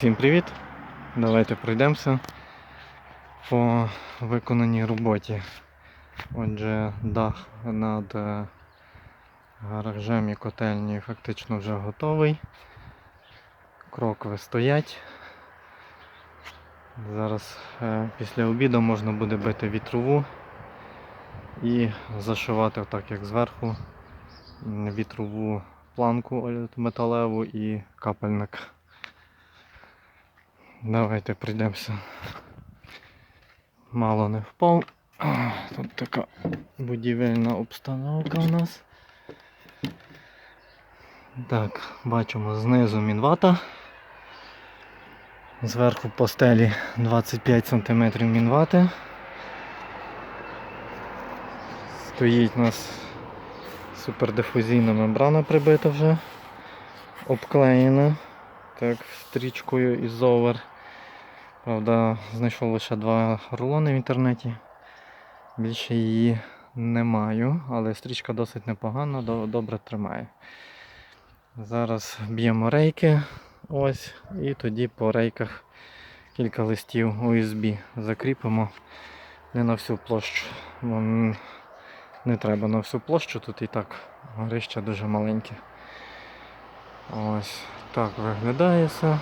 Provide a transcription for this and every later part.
Всім привіт! Давайте пройдемося по виконаній роботі. Отже, дах над е, гаражем і котельнею фактично вже готовий. Крокви стоять. Зараз е, після обіду можна буде бити вітрову і зашивати так як зверху вітрову планку металеву і капельник. Давайте прийдемося. Мало не впав. Тут така будівельна обстановка у нас. Так, бачимо знизу мінвата. Зверху по стелі 25 см мінвати. Стоїть у нас супердифузійна мембрана прибита вже, обклеєна так, стрічкою із Зовер. Правда, знайшов лише два рулони в інтернеті. Більше її не маю, але стрічка досить непогана, добре тримає. Зараз б'ємо рейки ось, і тоді по рейках кілька листів USB закріпимо не на всю площу. м, Не треба на всю площу, тут і так горище дуже маленьке. Ось так виглядає все.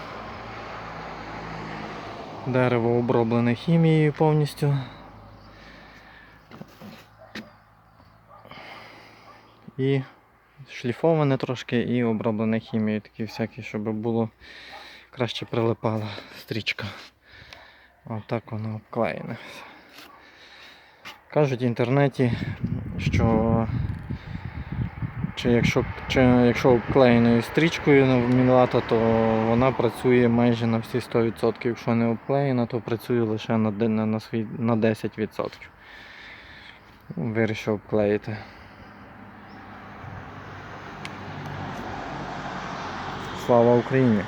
Дерево оброблене хімією повністю. І шліфоване трошки і оброблене хімією, такі всякі, щоб було краще прилипала стрічка. Отак воно обклеєне. Кажуть в інтернеті, що чи якщо, чи якщо обклеєною стрічкою на мінлата, то вона працює майже на всі 100%. Якщо не обклеєна, то працює лише на, на, на, свій, на 10%. Вирішив обклеїти. Слава Україні!